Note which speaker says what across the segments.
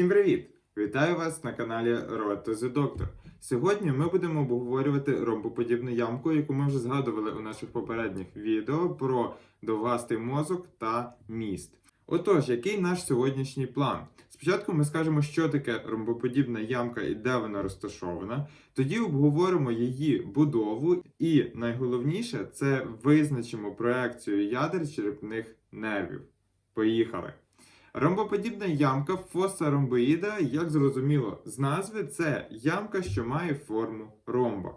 Speaker 1: Всім привіт! Вітаю вас на каналі Road to the Doctor. Сьогодні ми будемо обговорювати ромбоподібну ямку, яку ми вже згадували у наших попередніх відео про довгастий мозок та міст. Отож, який наш сьогоднішній план? Спочатку ми скажемо, що таке ромбоподібна ямка і де вона розташована. Тоді обговоримо її будову, і найголовніше це визначимо проекцію ядер черепних нервів. Поїхали! Ромбоподібна ямка фоса ромбоїда, як зрозуміло з назви, це ямка, що має форму ромба.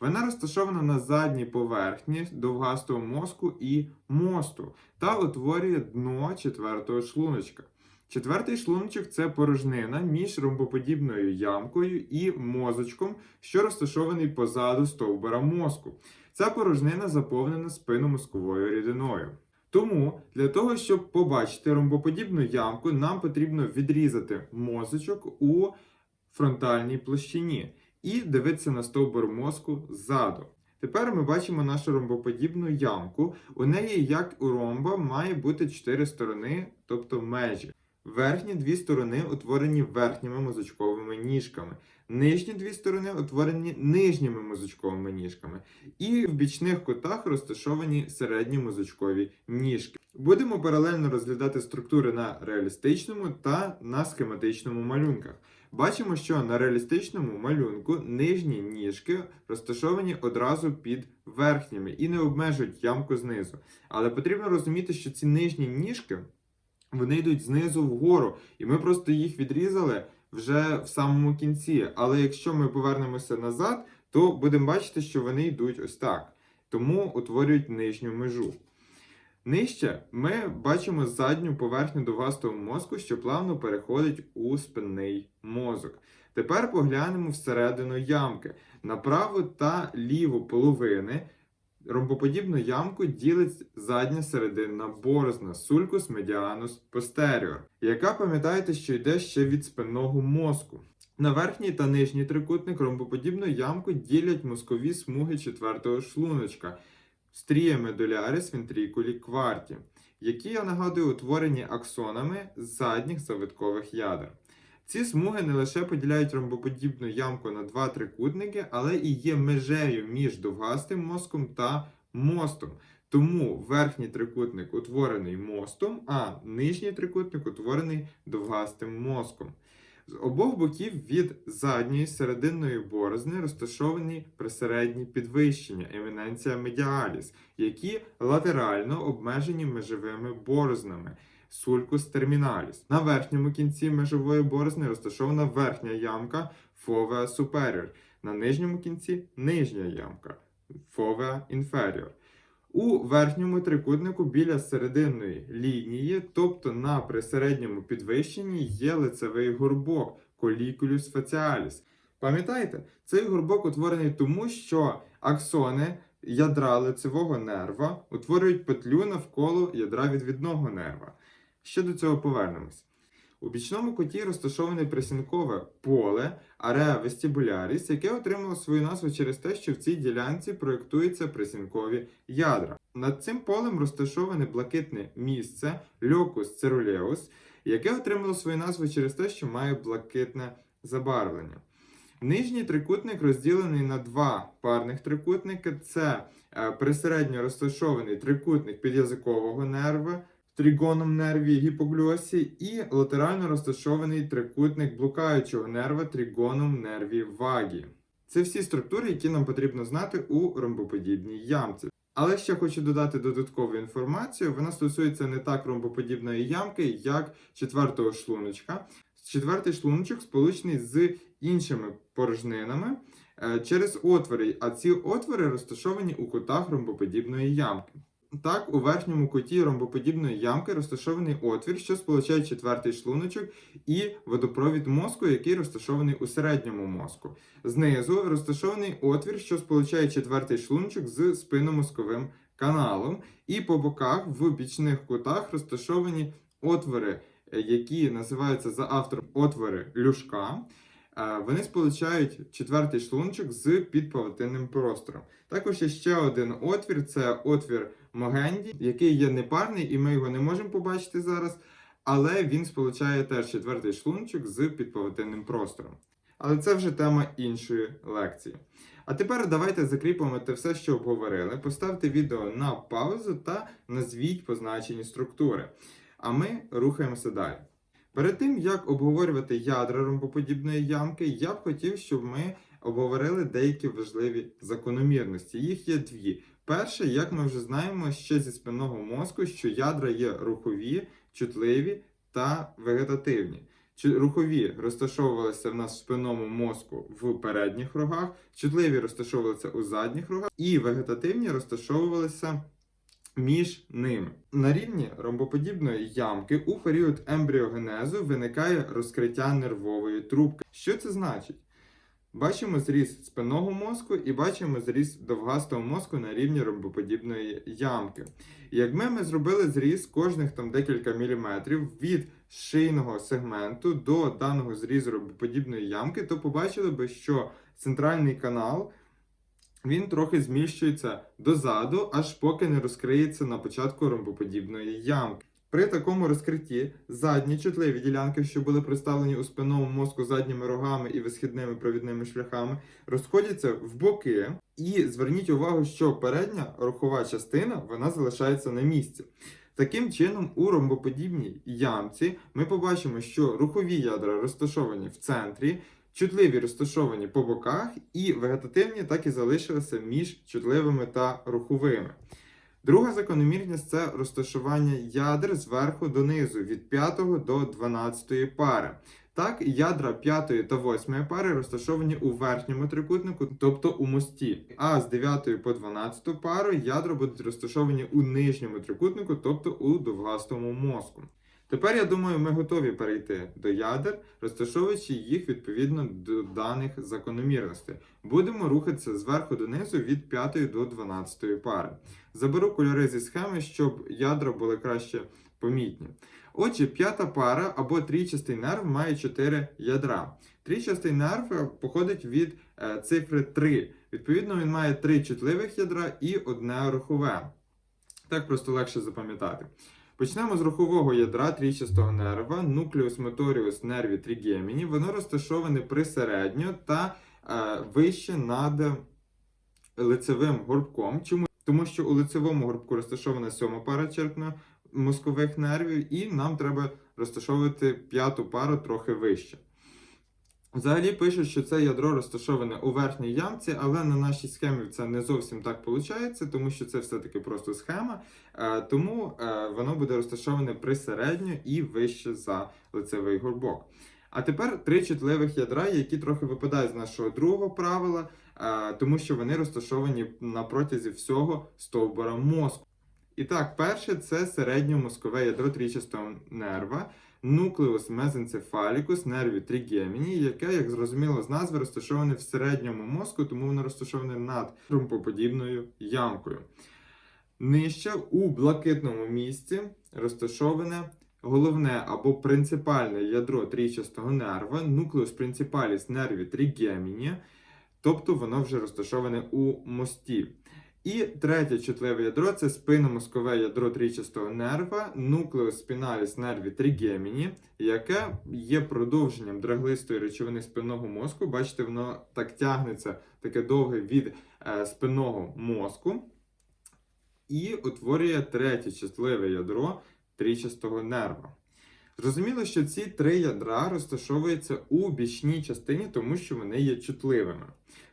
Speaker 1: Вона розташована на задній поверхні довгастого мозку і мосту та утворює дно четвертого шлуночка. Четвертий шлуночок це порожнина між ромбоподібною ямкою і мозочком, що розташований позаду стовбура мозку. Ця порожнина заповнена спинномозковою рідиною. Тому для того, щоб побачити ромбоподібну ямку, нам потрібно відрізати мозочок у фронтальній площині і дивитися на стовбур мозку ззаду. Тепер ми бачимо нашу ромбоподібну ямку. У неї, як у ромба, має бути чотири сторони, тобто межі. Верхні дві сторони утворені верхніми мозочковими ніжками. Нижні дві сторони утворені нижніми мозочковими ніжками. І в бічних кутах розташовані середні мозочкові ніжки. Будемо паралельно розглядати структури на реалістичному та на схематичному малюнках. Бачимо, що на реалістичному малюнку нижні ніжки розташовані одразу під верхніми і не обмежують ямку знизу. Але потрібно розуміти, що ці нижні ніжки вони йдуть знизу вгору, і ми просто їх відрізали вже в самому кінці. Але якщо ми повернемося назад, то будемо бачити, що вони йдуть ось так. Тому утворюють нижню межу. Нижче ми бачимо задню поверхню довгастого мозку, що плавно переходить у спинний мозок. Тепер поглянемо всередину ямки. На праву та ліву половини ромбоподібну ямку ділить задня серединна борозна сулькус медіанус posterior, яка пам'ятаєте, що йде ще від спинного мозку. На верхній та нижній трикутник ромбоподібну ямку ділять мозкові смуги четвертого шлуночка стрія медулярис ventriculi кварті, які, я нагадую, утворені аксонами задніх завиткових ядер. Ці смуги не лише поділяють ромбоподібну ямку на два трикутники, але і є межею між довгастим мозком та мостом. Тому верхній трикутник утворений мостом, а нижній трикутник утворений довгастим мозком. З обох боків від задньої серединної борозни розташовані присередні підвищення еміненція медіаліс, які латерально обмежені межовими борознами сулькус терміналіс. На верхньому кінці межової борозни розташована верхня ямка фовеа superior, на нижньому кінці нижня ямка фовеа inferior. У верхньому трикутнику біля серединної лінії, тобто на присередньому підвищенні, є лицевий горбок колікулюс facialis. Пам'ятаєте, цей горбок утворений тому, що аксони ядра лицевого нерва утворюють петлю навколо ядра відвідного нерва. Ще до цього повернемось. У бічному куті розташоване присінкове поле ареа вестибуляріс, яке отримало свою назву через те, що в цій ділянці проєктуються присінкові ядра. Над цим полем розташоване блакитне місце льокус церулеус, яке отримало свою назву через те, що має блакитне забарвлення. Нижній трикутник розділений на два парних трикутники: це е, присередньо розташований трикутник підязикового нерва тригоном нерві гіпоглюосі і латерально розташований трикутник блукаючого нерва тригоном нерві вагі. Це всі структури, які нам потрібно знати у ромбоподібній ямці. Але ще хочу додати додаткову інформацію. Вона стосується не так ромбоподібної ямки, як четвертого шлуночка. Четвертий шлуночок сполучений з іншими порожнинами е, через отвори, а ці отвори розташовані у кутах ромбоподібної ямки. Так, у верхньому куті ромбоподібної ямки розташований отвір, що сполучає четвертий шлуночок, і водопровід мозку, який розташований у середньому мозку. Знизу розташований отвір, що сполучає четвертий шлуночок з спинномозковим каналом, і по боках в бічних кутах розташовані отвори, е, які називаються за автором отвори люшка. Е, Вони сполучають четвертий шлунчик з підпавутинним простором. Також є ще один отвір це отвір Могенді, який є непарний, і ми його не можемо побачити зараз. але він сполучає теж четвертий шлунчик з підповитинним простором. Але це вже тема іншої лекції. А тепер давайте закріпимо те все, що обговорили. Поставте відео на паузу та назвіть позначені структури. А ми рухаємося далі. Перед тим як обговорювати ядра ромбоподібної ямки, я б хотів, щоб ми обговорили деякі важливі закономірності. Їх є дві. Перше, як ми вже знаємо ще зі спинного мозку, що ядра є рухові, чутливі та вегетативні. Рухові розташовувалися в нас в спинному мозку в передніх рогах, чутливі розташовувалися у задніх рогах, і вегетативні розташовувалися між ними. На рівні ромбоподібної ямки у період ембріогенезу виникає розкриття нервової трубки. Що це значить? Бачимо зріз спинного мозку і бачимо зріз довгастого мозку на рівні ромбоподібної ямки. Якби ми зробили зріз кожних там декілька міліметрів від шийного сегменту до даного зрізу ромбоподібної ямки, то побачили би, що центральний канал він трохи зміщується дозаду, аж поки не розкриється на початку ромбоподібної ямки. При такому розкритті задні чутливі ділянки, що були представлені у спинному мозку задніми рогами і висхідними провідними шляхами, розходяться в боки. І зверніть увагу, що передня рухова частина вона залишається на місці. Таким чином, у ромбоподібній ямці ми побачимо, що рухові ядра розташовані в центрі, чутливі розташовані по боках, і вегетативні так і залишилися між чутливими та руховими. Друга закономірність це розташування ядер зверху донизу від 5 до 12 пари. Так, ядра 5 та 8 пари розташовані у верхньому трикутнику, тобто у мості. А з 9 по 12 пару ядра будуть розташовані у нижньому трикутнику, тобто у довгастому мозку. Тепер я думаю, ми готові перейти до ядер, розташовуючи їх відповідно до даних закономірностей. Будемо рухатися зверху донизу від 5 до 12 пари. Заберу кольори зі схеми, щоб ядра були краще помітні. Отже, п'ята пара або трійчастий нерв має 4 ядра. Трійчастий нерв е, походить від е, цифри 3. Відповідно, він має 3 чутливих ядра і одне рухове. Так просто легше запам'ятати. Почнемо з рухового ядра трічастого нерва, nucleus моторіус нерві трігеміні. Воно розташоване присередньо та е, вище над лицевим горбком. Чому? Тому що у лицевому горбку розташована сьома пара черпно мозкових нервів, і нам треба розташовувати п'яту пару трохи вище. Взагалі пишуть, що це ядро розташоване у верхній ямці, але на нашій схемі це не зовсім так виходить, тому що це все-таки просто схема. Е, Тому е, воно буде розташоване присередньо і вище за лицевий горбок. А тепер три чутливих ядра, які трохи випадають з нашого другого правила, е, тому що вони розташовані на протязі всього стовбура мозку. І так, перше це середньомозкове ядро трічастого нерва, нуклеус мезенцефалікус, нерві тригеміні, яке, як зрозуміло з назви, розташоване в середньому мозку, тому воно розташоване над трумпоподібною ямкою. Нижче у блакитному місці розташоване головне або принципальне ядро трійчастого нерва, нуклеус принципаліс нерві тригеміні, тобто воно вже розташоване у мості. І третє чутливе ядро це спинномозкове ядро трійчастого нерва, нуклеус спіналіс нерві тригеміні, яке є продовженням драглистої речовини спинного мозку. Бачите, воно так тягнеться таке довге від е, спинного мозку. І утворює третє чутливе ядро трійчастого нерва. Зрозуміло, що ці три ядра розташовуються у бічній частині, тому що вони є чутливими.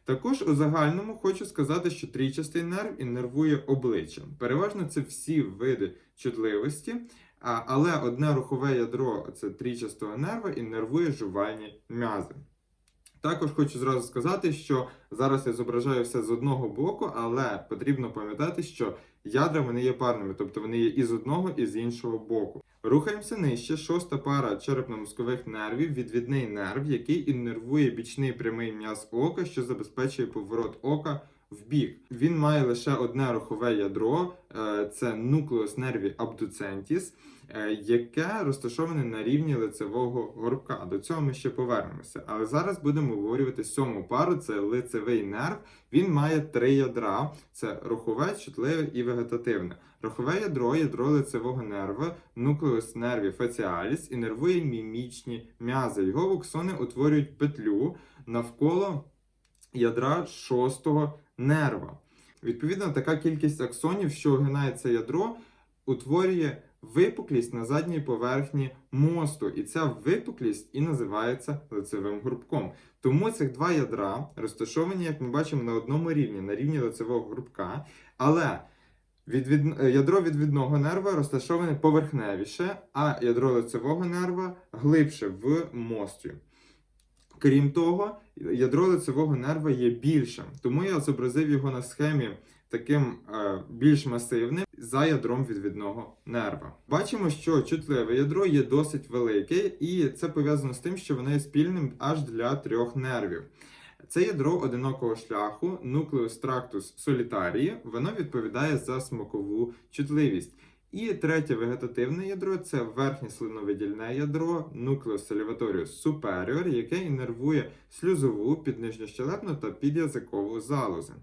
Speaker 1: Також у загальному хочу сказати, що трійчастий нерв іннервує обличчям. Переважно це всі види чутливості, але одне рухове ядро це трійчастого нерва іннервує жувальні м'язи. Також хочу зразу сказати, що зараз я зображаю все з одного боку, але потрібно пам'ятати, що ядра вони є парними, тобто вони є і з одного, і з іншого боку. Рухаємося нижче. Шоста пара черепно-мозкових нервів, відвідний нерв, який іннервує бічний прямий м'яз ока, що забезпечує поворот ока в бік. Він має лише одне рухове ядро, е, це нуклеус нерві абдуцентіс, е, яке розташоване на рівні лицевого горбка. До цього ми ще повернемося. Але зараз будемо обговорювати сьому пару, це лицевий нерв. Він має три ядра: це рухове, чутливе і вегетативне. Рухове ядро ядро лицевого нерва, нуклеус нерві фаціаліс, інервує мімічні м'язи. Його вуксони утворюють петлю навколо ядра шостого нерва. Відповідно, така кількість аксонів, що огинається ядро, утворює випуклість на задній поверхні мосту. І ця випуклість і називається лицевим грубком. Тому цих два ядра розташовані, як ми бачимо, на одному рівні, на рівні лицевого грубка. Але відвід... е, ядро відвідного нерва розташоване поверхневіше, а ядро лицевого нерва глибше в мості. Крім того, ядро лицевого нерва є більшим, тому я зобразив його на схемі таким е, більш масивним за ядром відвідного нерва. Бачимо, що чутливе ядро є досить велике, і це пов'язано з тим, що воно є спільним аж для трьох нервів. Це ядро одинокого шляху, nucleus tractus solitarii, воно відповідає за смакову чутливість. І третє вегетативне ядро це верхнє слиновидільне ядро, nucleus salivatorius superior, яке інервує слюзову, піднижньощелепну та підязикову залози.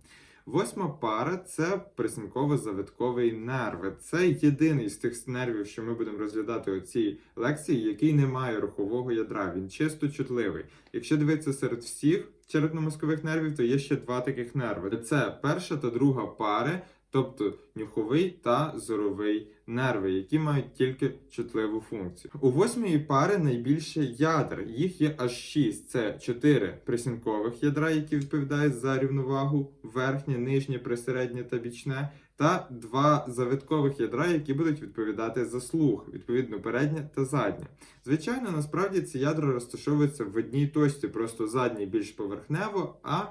Speaker 1: Восьма пара це присінково-завитковий нерв. Це єдиний з тих нервів, що ми будемо розглядати у цій лекції, який не має рухового ядра. Він чисто чутливий. Якщо дивитися серед всіх черепно-мозкових нервів, то є ще два таких нерви. Це перша та друга пари, тобто нюховий та зоровий нерви, які мають тільки чутливу функцію. У восьмої пари найбільше ядер. Їх є аж шість. Це чотири присінкових ядра, які відповідають за рівновагу, верхнє, нижнє, присереднє та бічне. Та два завиткових ядра, які будуть відповідати за слух, відповідно переднє та заднє. Звичайно, насправді ці ядра розташовуються в одній точці, просто заднє більш поверхнево, а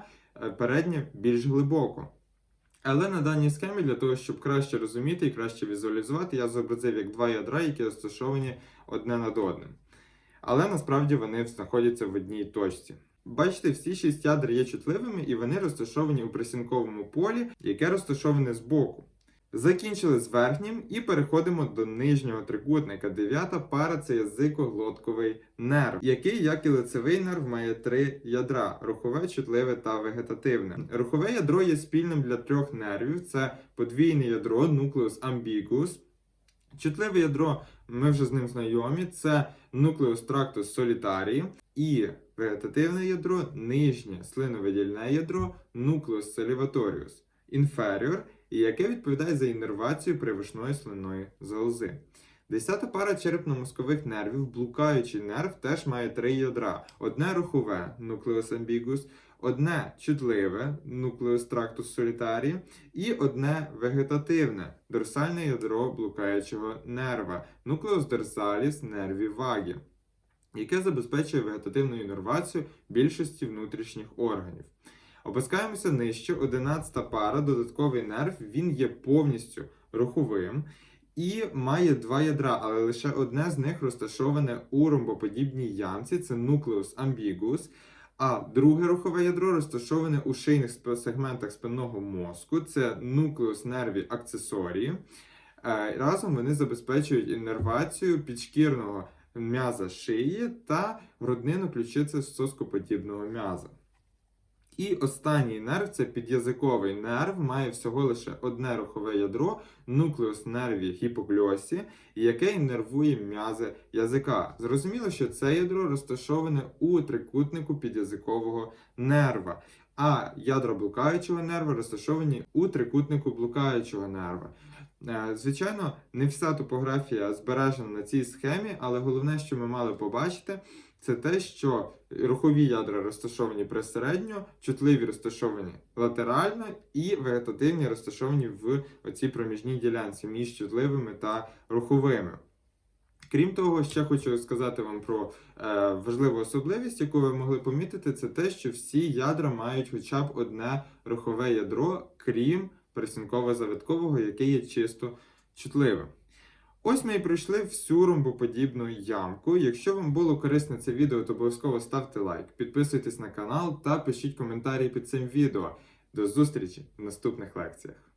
Speaker 1: е, переднє більш глибоко. Але на даній схемі, для того, щоб краще розуміти і краще візуалізувати, я зобразив як два ядра, які розташовані одне над одним. Але насправді вони знаходяться в одній точці. Бачите, всі шість ядер є чутливими і вони розташовані у присінковому полі, яке розташоване збоку. Закінчили з верхнім і переходимо до нижнього трикутника. Дев'ята пара це язико-глотковий нерв, який, як і лицевий нерв, має три ядра: рухове, чутливе та вегетативне. Рухове ядро є спільним для трьох нервів: це подвійне ядро, nucleus ambiguus. Чутливе ядро, ми вже з ним знайомі, це nucleus tractus solitarii. І вегетативне ядро, нижнє слиновидільне ядро, nucleus salivatorius inferior, і яке відповідає за іннервацію привишної слинної залози. Десята пара черепно-мозкових нервів, блукаючий нерв, теж має три ядра: одне рухове nucleus ambiguus, одне чутливе nucleus tractus solitarii і одне вегетативне дорсальне ядро блукаючого нерва nucleus dorsalis nervi vagi, яке забезпечує вегетативну іннервацію більшості внутрішніх органів. Опускаємося нижче, 11 пара, додатковий нерв, він є повністю руховим і має два ядра, але лише одне з них розташоване у ромбоподібній ямці, це nucleus ambiguus. А друге рухове ядро розташоване у шийних сегментах спинного мозку, це nucleus nervi accessorii. Е, Разом вони забезпечують іннервацію підшкірного м'яза шиї та груднину ключиці соскоподібного м'яза. І останній нерв це під'язиковий нерв, має всього лише одне рухове ядро, нуклеус нерві гіпогльосі, яке іннервує м'язи язика. Зрозуміло, що це ядро розташоване у трикутнику під'язикового нерва, а ядра блукаючого нерва розташовані у трикутнику блукаючого нерва. Е, Звичайно, не вся топографія збережена на цій схемі, але головне, що ми мали побачити, це те, що рухові ядра розташовані присередньо, чутливі розташовані латерально, і вегетативні розташовані в оцій проміжній ділянці між чутливими та руховими. Крім того, ще хочу сказати вам про е, важливу особливість, яку ви могли помітити, це те, що всі ядра мають хоча б одне рухове ядро, крім присінково-завиткового, яке є чисто чутливим. Ось ми і пройшли всю ромбоподібну ямку. Якщо вам було корисне це відео, то обов'язково ставте лайк, підписуйтесь на канал та пишіть коментарі під цим відео. До зустрічі в наступних лекціях.